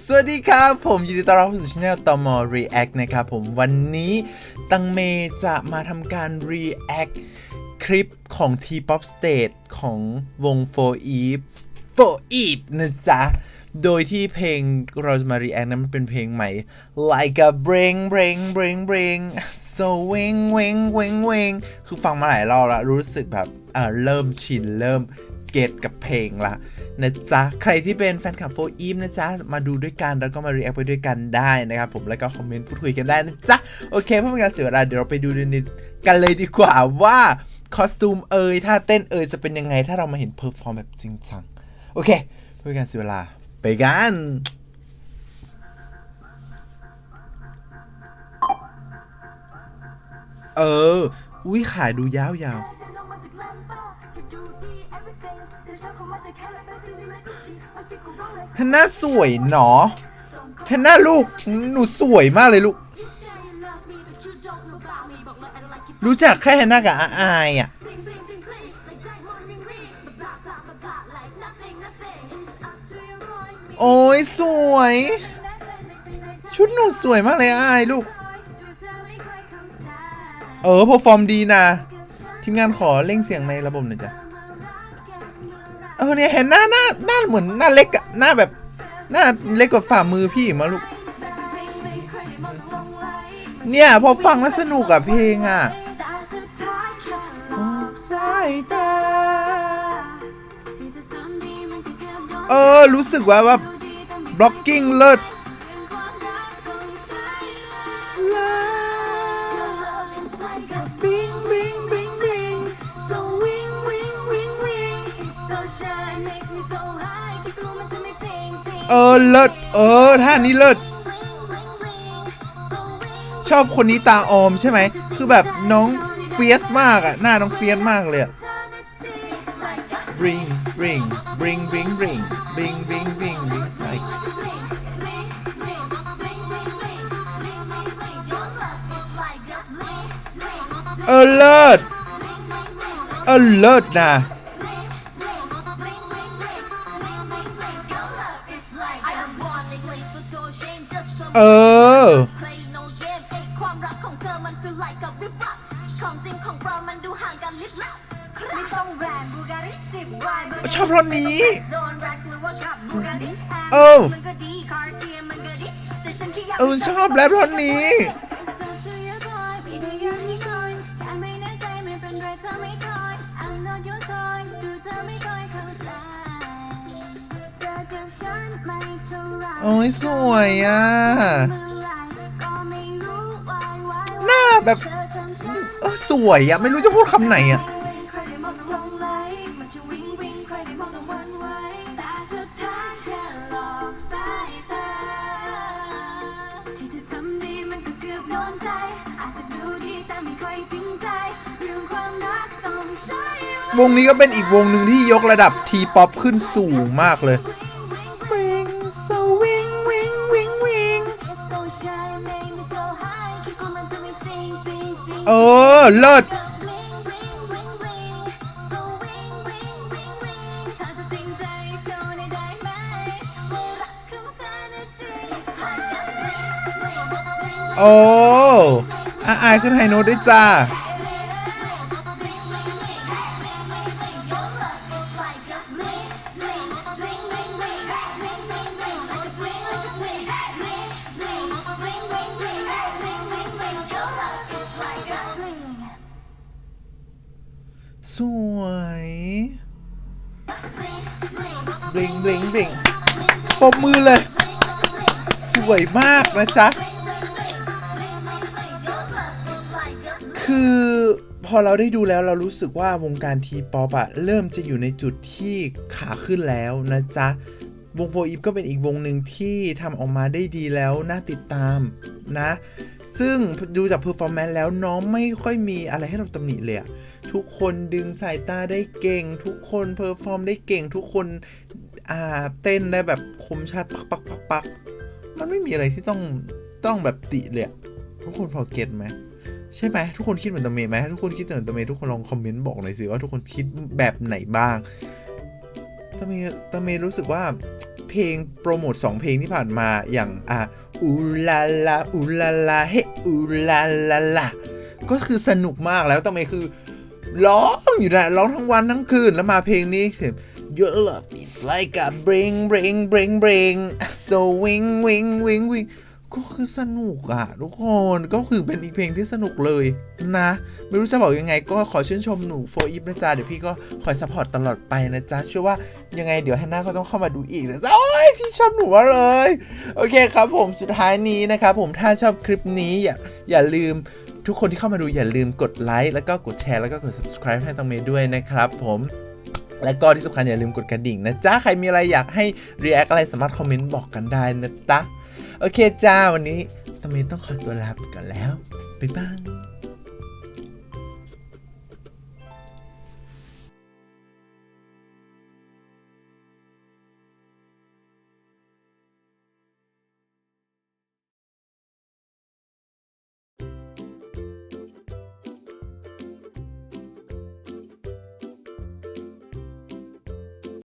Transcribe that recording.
สวัสดีครับ ผมยินดีต้อนรับเข้าสู่ช่องตอมอ React นะครับผมวันนี้ตังเมจะมาทำการ React คลิปของ T-pop State ของวง For Eve For Eve นะจ๊ะ โดยที่เพลงเราจะมา React นั้นมันเป็นเพลงใหม่ Like a bring bring bring bring so wing wing wing wing คือฟังมาหลายรอบแล้วรู้สึกแบบเออเริ่มชินเริ่ม เกตกับเพลงละนะจ๊ะ ใครที่เป็นแฟนคลับโฟอีฟนะจ๊ะ มาดูด้วยกัน แล้วก็มา react ไปด้วยกันได้นะครับผมแล้วก็คอมเมนต์พูดคุยกันได้นะจ๊ะ โอเคเพื่อเป็นการเสียเวลาเดี๋ยวเราไปดูนิดกันเลยดีกว่าว่าคอสตูมเอยถ้าเต้นเอยจะเป็นยังไงถ้าเรามาเห็นเพอร์ฟอร์มแบบจริงจัง โอเคเพื่อการเสียเวลาไปกันเออ อุ้ยขายดูยาวๆ แฮนน่าสวยเนาะแฮนน่าลูก หนูสวยมากเลยลูก รู้จักแค่แฮนน่ากับอาอายอะโอ้ยสวย ชุดหนูสวยมากเลยอาอายลูก เออพอฟอร์มดีนะ ทีมงานขอเร่งเสียงในระบบหน่อยจ้ะ ออเนี่ยเห็นหน้าหน้าหน้าเหมือนหน้าเล็กอะหน้าแบบหน้าเล็กกว่าฝ่ามือพี่มาลูก เนี่ยพอฟังแล้วสนุกอะเพลงอะสายตาเออรู้สึกว่าว่า blocking เลิศ เออเลิศเออท่านี้เลิศชอบคนนี้ตาออมใช่ไหม คือแบบน้องเฟียสมากอะหน้าน้องเฟียสมากเลยอะ bring bring bring bring bring bring bring bring bring เออเลิศเออเลิศนะ อชอบร้อนนี้ เออเออชอบแล้วรถนี้โอ้ยสวยอะ แบบสวยอะไม่รู้จะพูดคำไหนอะวงนี้ก็เป็นอีกวงหนึ่งที่ยกระดับทีป๊อปขึ้นสูงมากเลย ออ เลิศโอ้อาอายขึ้นไฮโน้ตด้วยจ้า สวยบลิงบลิงบลิงปมมือเลย สวยมากนะจ๊ะ คือพอเราได้ดูแล้วเรารู้สึกว่าวงการทีป๊อปอะเริ่มจะอยู่ในจุดที่ขาขึ้นแล้วนะจ๊ะ วงโฟอีฟก็เป็นอีกวงหนึ่งที่ทำออกมาได้ดีแล้ว น่าติดตามนะ ซึ่งดูจากเพอร์ฟอร์แมนซ์แล้วน้องไม่ค่อยมีอะไรให้เราตำหนิเลยอะทุกคนดึงสายตาได้เก่ง ทุกคนเพอร์ฟอร์มได้เก่ง ทุกคนอ่าเต้นได้แบบคมชัดปักปักปักปักมันไม่มีอะไรที่ต้องต้องแบบติเลยทุกคนพอเก็ตไหมใช่ไหมทุกคนคิดเหมือนตเมย์ไหมทุกคนคิดเหมือนตเมย์ทุกคนลองคอมเมนต์บอกหน่อยสิว่าทุกคนคิดแบบไหนบ้าง ตังเมตังเมรู้สึกว่าเพลงโปรโมทสองเพลงที่ผ่านมาอย่างอะอูลาลาอูลาลาเฮอูลาลาลาก็คือสนุกมากแล้วตังเมคือร้องอยู่นะร้องทั้งวันทั้งคืนแล้วมาเพลงนี้เสียง Your love is like a bring bring bring bring so wing wing wing wing ก็คือสนุกอะทุกคนก็คือเป็นอีกเพลงที่สนุกเลยนะ ไม่รู้จะบอกยังไงก็ขอชื่นชมหนูโฟอีฟนะจ๊ะเดี๋ยวพี่ก็คอยซัพพอร์ตตลอดไปนะจ๊ะเชื่อว่ายังไงเดี๋ยวฮันน่าก็ต้องเข้ามาดูอีกนะจ๊ะโอ้ยพี่ชอบหนูมากเลย โอเคครับผมสุดท้ายนี้นะครับผมถ้าชอบคลิปนี้อย่าอย่าลืมทุกคนที่เข้ามาดูอย่าลืมกดไลค์แล้วก็กดแชร์แล้วก็กด subscribe ให้ตังเมย์ด้วยนะครับผมและก็ที่สำคัญอย่าลืมกดกระดิ่งนะจ๊ะ ใครมีอะไรอยากให้ react อะไรสามารถคอมเมนต์บอกกันได้นะจ๊ะ โอเคจ้าวันนี้ตาเมนต้องขอตัวลาไปก่อนแล้ว บ๊ายบาย